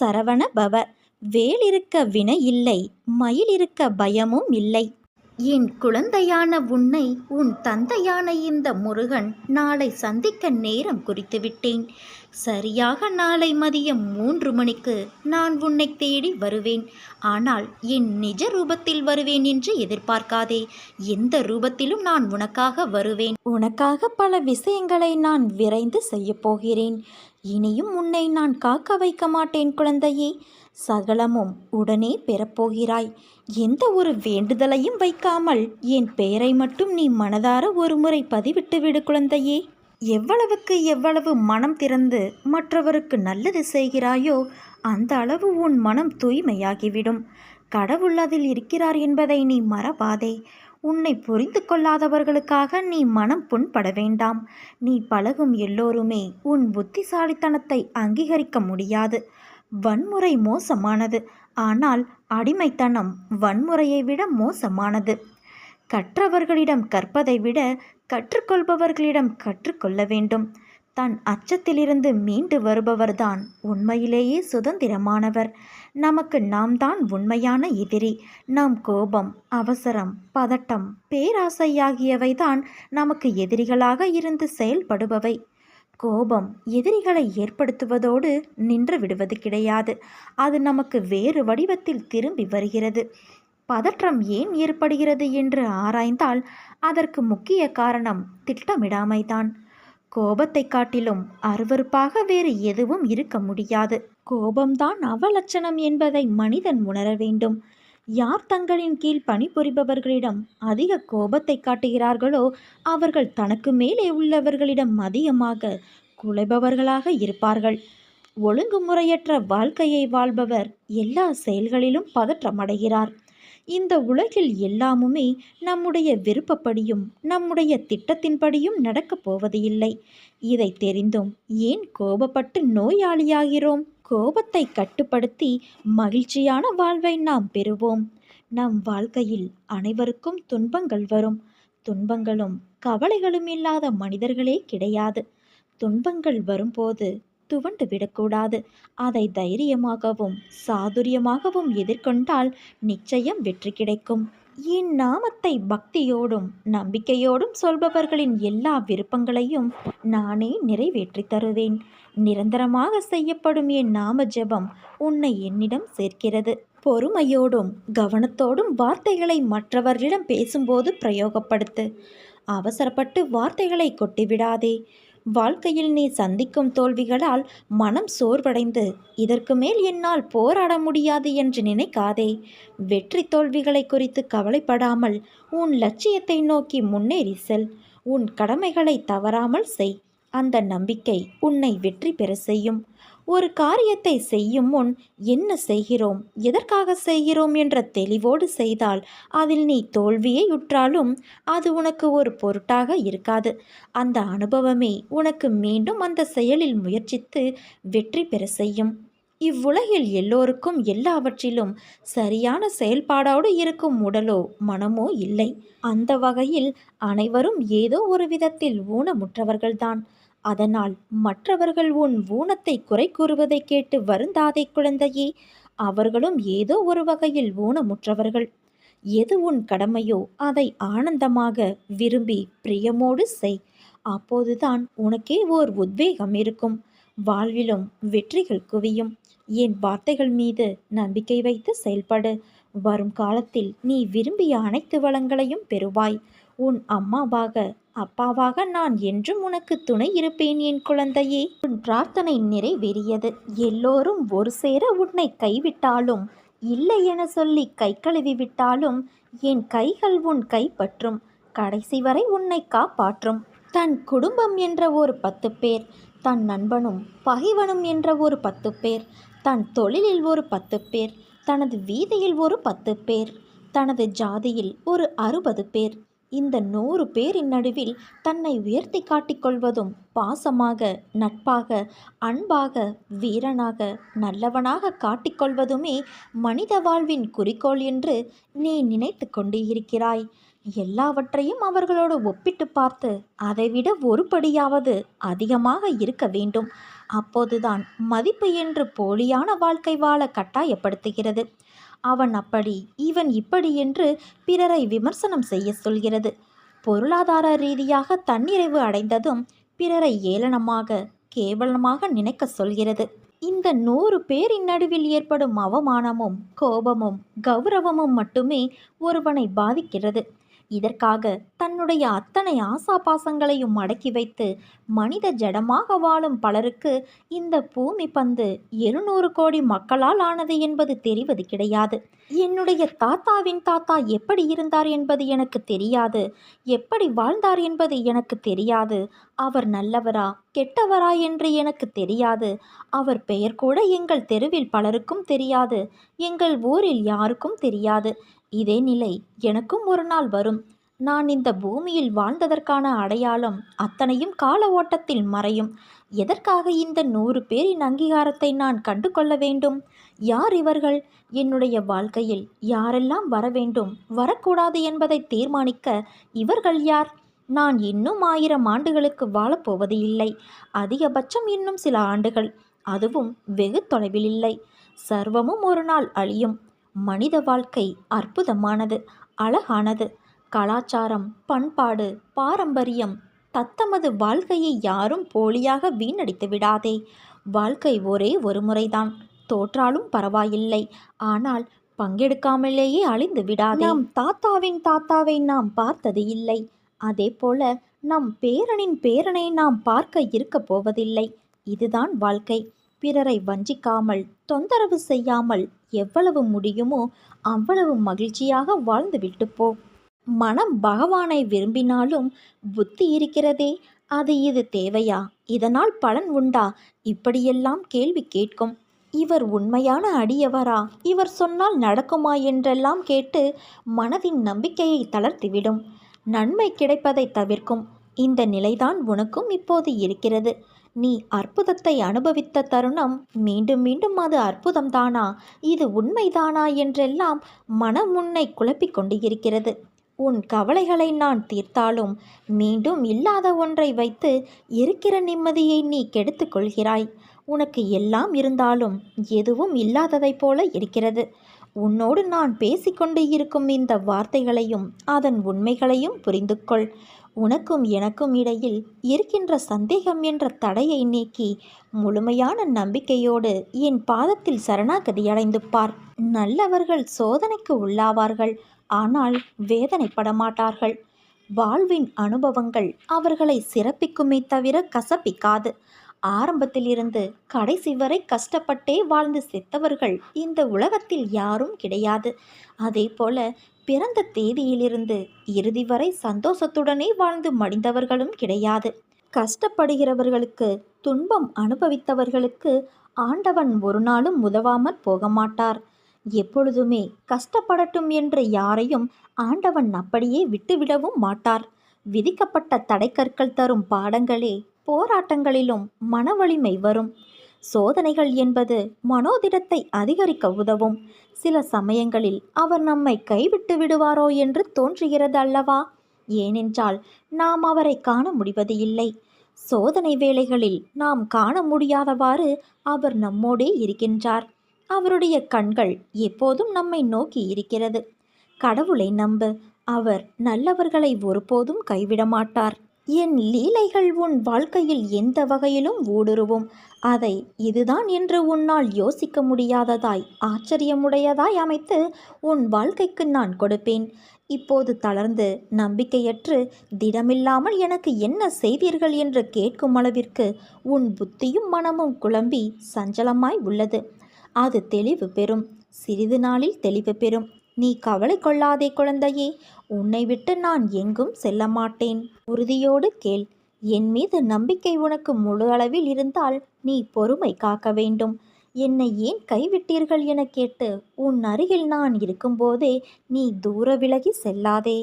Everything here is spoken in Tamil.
சரவண பவ வேலிருக்க வினை இல்லை மயில் இருக்க பயமும் இல்லை. என் குழந்தையான உன்னை உன் தந்தையான இந்த முருகன் நாளை சந்திக்க நேரம் குறித்து விட்டேன். சரியாக நாளை மதியம் மூன்று மணிக்கு நான் உன்னை தேடி வருவேன். ஆனால் என் நிஜ ரூபத்தில் வருவேன் என்று எதிர்பார்க்காதே. எந்த ரூபத்திலும் நான் உனக்காக வருவேன். உனக்காக பல விஷயங்களை நான் விரைந்து செய்யப் போகிறேன். இனியும் உன்னை நான் காக்க வைக்க மாட்டேன் குழந்தையே. சகலமும் உடனே பெறப்போகிறாய். எந்த ஒரு வேண்டுதலையும் வைக்காமல் என் பெயரை மட்டும் நீ மனதார ஒரு முறை பதிவிட்டு விடு குழந்தையே. எவ்வளவுக்கு எவ்வளவு மனம் திறந்து மற்றவருக்கு நல்லது செய்கிறாயோ அந்த அளவு உன் மனம் தூய்மையாகிவிடும். கடவுள் அதில் இருக்கிறார் என்பதை நீ மறவாதே. உன்னை புரிந்து கொள்ளாதவர்களுக்காக நீ மனம் புண்பட வேண்டாம். நீ பழகும் எல்லோருமே உன் புத்திசாலித்தனத்தை அங்கீகரிக்க முடியாது. வன்முறை மோசமானது. ஆனால் அடிமைத்தனம் வன்முறையை விட மோசமானது. கற்றவர்களிடம் கற்பதை விட கற்றுக்கொள்பவர்களிடம் கற்றுக்கொள்ள வேண்டும். தன் அச்சத்திலிருந்து மீண்டு வருபவர்தான் உண்மையிலேயே சுதந்திரமானவர். நமக்கு நாம் தான் உண்மையான எதிரி. நம் கோபம் அவசரம் பதட்டம் பேராசை ஆகியவைதான் நமக்கு எதிரிகளாக இருந்து செயல்படுபவை. கோபம் எதிரிகளை ஏற்படுத்துவதோடு நின்று விடுவது கிடையாது. அது நமக்கு வேறு வடிவத்தில் திரும்பி வருகிறது. பதற்றம் ஏன் ஏற்படுகிறது என்று ஆராய்ந்தால் அதற்கு முக்கிய காரணம் திட்டமிடாமைதான். கோபத்தை காட்டிலும் அருவருப்பாக வேறு எதுவும் இருக்க முடியாது. கோபம்தான் அவலட்சணம் என்பதை மனிதன் உணர வேண்டும். யார் தங்களின் கீழ் பணிபுரிபவர்களிடம் அதிக கோபத்தை காட்டுகிறார்களோ அவர்கள் தனக்கு மேலே உள்ளவர்களிடம் அதிகமாக குலைபவர்களாக இருப்பார்கள். ஒழுங்குமுறையற்ற வாழ்க்கையை வாழ்பவர் எல்லா செயல்களிலும் பதற்றமடைகிறார். இந்த உலகில் எல்லாமுமே நம்முடைய விருப்பப்படியும் நம்முடைய திட்டத்தின்படியும் நடக்கப் போவது இல்லை இதை தெரிந்தும் ஏன் கோபப்பட்டு நோயாளியாகிறோம்? கோபத்தை கட்டுப்படுத்தி மகிழ்ச்சியான வாழ்வை நாம் பெறுவோம். நம் வாழ்க்கையில் அனைவருக்கும் துன்பங்கள் வரும். துன்பங்களும் கவலைகளும் இல்லாத மனிதர்களே கிடையாது. துன்பங்கள் வரும்போது துவண்டு விடக்கூடாது. அதை தைரியமாகவும் சாதுரியமாகவும் எதிர்கொண்டால் நிச்சயம் வெற்றி கிடைக்கும். என் நாமத்தை பக்தியோடும் நம்பிக்கையோடும் சொல்பவர்களின் எல்லா விருப்பங்களையும் நானே நிறைவேற்றி தருவேன். நிரந்தரமாக செய்யப்படும் என் நாம ஜெபம் உன்னை என்னிடம் சேர்க்கிறது. பொறுமையோடும் கவனத்தோடும் வார்த்தைகளை மற்றவர்களிடம் பேசும்போது பிரயோகப்படுத்து. அவசரப்பட்டு வார்த்தைகளை கொட்டிவிடாதே. வாழ்க்கையில் நீ சந்திக்கும் தோல்விகளால் மனம் சோர்வடைந்து இதற்கு மேல் என்னால் போராட முடியாது என்று நினைக்காதே. வெற்றி தோல்விகளை குறித்து கவலைப்படாமல் உன் லட்சியத்தை நோக்கி முன்னேறி செல். உன் கடமைகளை தவறாமல் செய். அந்த நம்பிக்கை உன்னை வெற்றி பெற செய்யும். ஒரு காரியத்தை செய்யும் முன் என்ன செய்கிறோம்? எதற்காக செய்கிறோம் என்ற தெளிவோடு செய்தால் அதில் நீ தோல்வியை உற்றாலும் அது உனக்கு ஒரு பொருட்டாக இருக்காது. அந்த அனுபவமே உனக்கு மீண்டும் அந்த செயலில் முயற்சித்து வெற்றி பெற செய்யும். இவ்வுலகில் எல்லோருக்கும் எல்லாவற்றிலும் சரியான செயல்பாடோடு இருக்கும் உடலோ மனமோ இல்லை. அந்த வகையில் அனைவரும் ஏதோ ஒரு விதத்தில் ஊனமுற்றவர்கள்தான். அதனால் மற்றவர்கள் உன் ஊனத்தை குறை கூறுவதை கேட்டு வருந்தாதே குழந்தையே. அவர்களும் ஏதோ ஒரு வகையில் ஊனமுற்றவர்கள். எது உன் கடமையோ அதை ஆனந்தமாக விரும்பி பிரியமோடு செய். அப்போதுதான் உனக்கே ஓர் உத்வேகம் இருக்கும். வாழ்விலும் வெற்றிகள் குவியும். என் வார்த்தைகள் மீது நம்பிக்கை வைத்து செயல்படு. வரும் காலத்தில் நீ விரும்பிய அனைத்து வளங்களையும் பெறுவாய். உன் அம்மாவாக அப்பாவாக நான் என்றும் உனக்கு துணை இருப்பேன் என் குழந்தையே. உன் பிரார்த்தனை நிறைவேறியது. எல்லோரும் ஒரு சேர உன்னை கைவிட்டாலும் இல்லை என சொல்லி கை கழுவி விட்டாலும் என் கைகள் உன் கைப்பற்றும். கடைசி வரை உன்னை காப்பாற்றும். தன் குடும்பம் என்ற ஒரு பத்து பேர் தன் நண்பனும் பகைவனும் என்ற ஒரு பத்து பேர் தன் தொழிலில் ஒரு பத்து பேர் தனது வீதியில் ஒரு பத்து பேர் தனது ஜாதியில் ஒரு அறுபது பேர். இந்த நூறு பேரின் நடுவில் தன்னை உயர்த்தி காட்டிக்கொள்வதும் பாசமாக நட்பாக அன்பாக வீரனாக நல்லவனாக காட்டிக்கொள்வதுமே மனித வாழ்வின் குறிக்கோள் என்று நீ நினைத்து கொண்டு இருக்கிறாய் எல்லாவற்றையும் அவர்களோடு ஒப்பிட்டு பார்த்து அதைவிட ஒரு படியாவது அதிகமாக இருக்க வேண்டும். அப்போதுதான் மதிப்பு என்று போலியான வாழ்க்கை வாழ கட்டாயப்படுத்துகிறது. அவன் அப்படி இவன் இப்படி என்று பிறரை விமர்சனம் செய்ய சொல்கிறது. பொருளாதார ரீதியாக தன்னிறைவு அடைந்ததும் பிறரை ஏளனமாக கேவலமாக நினைக்க சொல்கிறது. இந்த நூறு பேரின் நடுவில் ஏற்படும் அவமானமும் கோபமும் கௌரவமும் மட்டுமே ஒருவனை பாதிக்கிறது. இதற்காக தன்னுடைய அத்தனை ஆசா பாசங்களையும் அடக்கி வைத்து மனித ஜடமாக வாழும் பலருக்கு இந்த பூமி பந்து எழுநூறு கோடி மக்களால் ஆனது என்பது தெரிவது கிடையாது. என்னுடைய தாத்தாவின் தாத்தா எப்படி இருந்தார் என்பது எனக்கு தெரியாது. எப்படி வாழ்ந்தார் என்பது எனக்கு தெரியாது. அவர் நல்லவரா கெட்டவரா என்று எனக்கு தெரியாது. அவர் பெயர் கூட எங்கள் தெருவில் பலருக்கும் தெரியாது. எங்கள் ஊரில் யாருக்கும் தெரியாது. இதே நிலை எனக்கும் ஒரு நாள் வரும். நான் இந்த பூமியில் வாழ்ந்ததற்கான அடையாளம் அத்தனையும் கால ஓட்டத்தில் மறையும். எதற்காக இந்த நூறு பேரின் அங்கீகாரத்தை நான் கண்டு கொள்ள வேண்டும்? யார் இவர்கள்? என்னுடைய வாழ்க்கையில் யாரெல்லாம் வர வேண்டும்? வரக்கூடாது என்பதை தீர்மானிக்க இவர்கள் யார்? நான் இன்னும் ஆயிரம் ஆண்டுகளுக்கு வாழப்போவது இல்லை. அதிகபட்சம் இன்னும் சில ஆண்டுகள். அதுவும் வெகு தொலைவில் இல்லை. சர்வமும் ஒரு நாள் அழியும். மனித வாழ்க்கை அற்புதமானது அழகானது. கலாச்சாரம் பண்பாடு பாரம்பரியம் தத்தமது வாழ்க்கையை யாரும் போலியாக வீணடித்து விடாதே. வாழ்க்கை ஒரே ஒரு முறைதான். தோற்றாலும் பரவாயில்லை. ஆனால் பங்கெடுக்காமலேயே அழிந்து விடாதே. நம் தாத்தாவின் தாத்தாவை நாம் பார்த்தது இல்லை. அதே போல நம் பேரனின் பேரனை நாம் பார்க்க இருக்கப் போவதில்லை. இதுதான் வாழ்க்கை. பிறரை வஞ்சிக்காமல் தொந்தரவு செய்யாமல் எவ்வளவு முடியுமோ அவ்வளவு மகிழ்ச்சியாக வாழ்ந்துவிட்டு போ. மனம் பகவானை விரும்பினாலும் புத்தி இருக்கிறதே அது இது தேவையா? இதனால் பலன் உண்டா? இப்படியெல்லாம் கேள்வி கேட்கும். இவர் உண்மையான அடியவரா? இவர் சொன்னால் நடக்குமா என்றெல்லாம் கேட்டு மனதின் நம்பிக்கையை தளர்த்திவிடும். நன்மை கிடைப்பதை தவிர்க்கும். இந்த நிலைதான் உனக்கும் இப்போது இருக்கிறது. நீ அற்புதத்தை அனுபவித்த தருணம் மீண்டும் மீண்டும் அது அற்புதம்தானா? இது உண்மைதானா? என்றெல்லாம் மனம் உன்னை குழப்பிக் கொண்டு இருக்கிறது உன் கவலைகளை நான் தீர்த்தாலும் மீண்டும் இல்லாத ஒன்றை வைத்து இருக்கிற நிம்மதியை நீ கெடுத்து கொள்கிறாய். உனக்கு எல்லாம் இருந்தாலும் எதுவும் இல்லாததைப் போல இருக்கிறது. உன்னோடு நான் பேசிக்கொண்டு இருக்கும் இந்த வார்த்தைகளையும் அதன் உண்மைகளையும் புரிந்து கொள் உனக்கும் எனக்கும் இடையில் இருக்கின்ற சந்தேகம் என்ற தடையை நீக்கி முழுமையான நம்பிக்கையோடு என் பாதத்தில் சரணாகதி அடைந்து பார். நல்லவர்கள் சோதனைக்கு உள்ளாவார்கள் ஆனால் வேதனைப்பட மாட்டார்கள். வாழ்வின் அனுபவங்கள் அவர்களை சிறப்பிக்குமே தவிர கசப்பிக்காது. ஆரம்பத்திலிருந்து கடைசி வரை கஷ்டப்பட்டே வாழ்ந்து செத்தவர்கள் இந்த உலகத்தில் யாரும் கிடையாது. அதே போல பிறந்த தேதியிலிருந்து இறுதி வரை சந்தோஷத்துடனே வாழ்ந்து மடிந்தவர்களும் கிடையாது. கஷ்டப்படுகிறவர்களுக்கு துன்பம் அனுபவித்தவர்களுக்கு ஆண்டவன் ஒரு நாளும் உதவாமற் போக மாட்டார் எப்பொழுதுமே கஷ்டப்படட்டும் என்று யாரையும் ஆண்டவன் அப்படியே விட்டுவிடவும் மாட்டார். விதிக்கப்பட்ட தடைக்கற்கள் தரும் பாடங்களே போராட்டங்களிலும் மனவலிமை வரும். சோதனைகள் என்பது மனோதிடத்தை அதிகரிக்க உதவும். சில சமயங்களில் அவர் நம்மை கைவிட்டு விடுவாரோ என்று தோன்றுகிறது அல்லவா? ஏனென்றால் நாம் அவரை காண முடிவது இல்லை. சோதனை வேளைகளில் நாம் காண முடியாதவாறு அவர் நம்மோடே இருக்கின்றார். அவருடைய கண்கள் எப்போதும் நம்மை நோக்கி இருக்கிறது. கடவுளை நம்பு அவர் நல்லவர்களை ஒருபோதும் கைவிட மாட்டார். என் லீலைகள் உன் வாழ்க்கையில் எந்த வகையிலும் ஊடுருவும். அதை இதுதான் என்று உன்னால் யோசிக்க முடியாததாய் ஆச்சரியமுடையதாய் அமைத்து உன் வாழ்க்கைக்கு நான் கொடுப்பேன். இப்போது தளர்ந்து நம்பிக்கையற்று திடமில்லாமல் எனக்கு என்ன செய்வீர்கள் என்று கேட்கும் அளவிற்கு உன் புத்தியும் மனமும் குழம்பி சஞ்சலமாய் உள்ளது. அது தெளிவு பெறும். சிறிது நாளில் தெளிவு பெறும். நீ கவலை கொள்ளாதே குழந்தையே உன்னை விட்டு நான் எங்கும் செல்ல மாட்டேன் உறுதியோடு கேள் என் மீது நம்பிக்கை உனக்கு முழு அளவில் இருந்தால் நீ பொறுமை காக்க வேண்டும். என்னை ஏன் கைவிட்டீர்கள் என கேட்டு உன் அருகில் நான் இருக்கும்போதே நீ தூர விலகி செல்லாதே.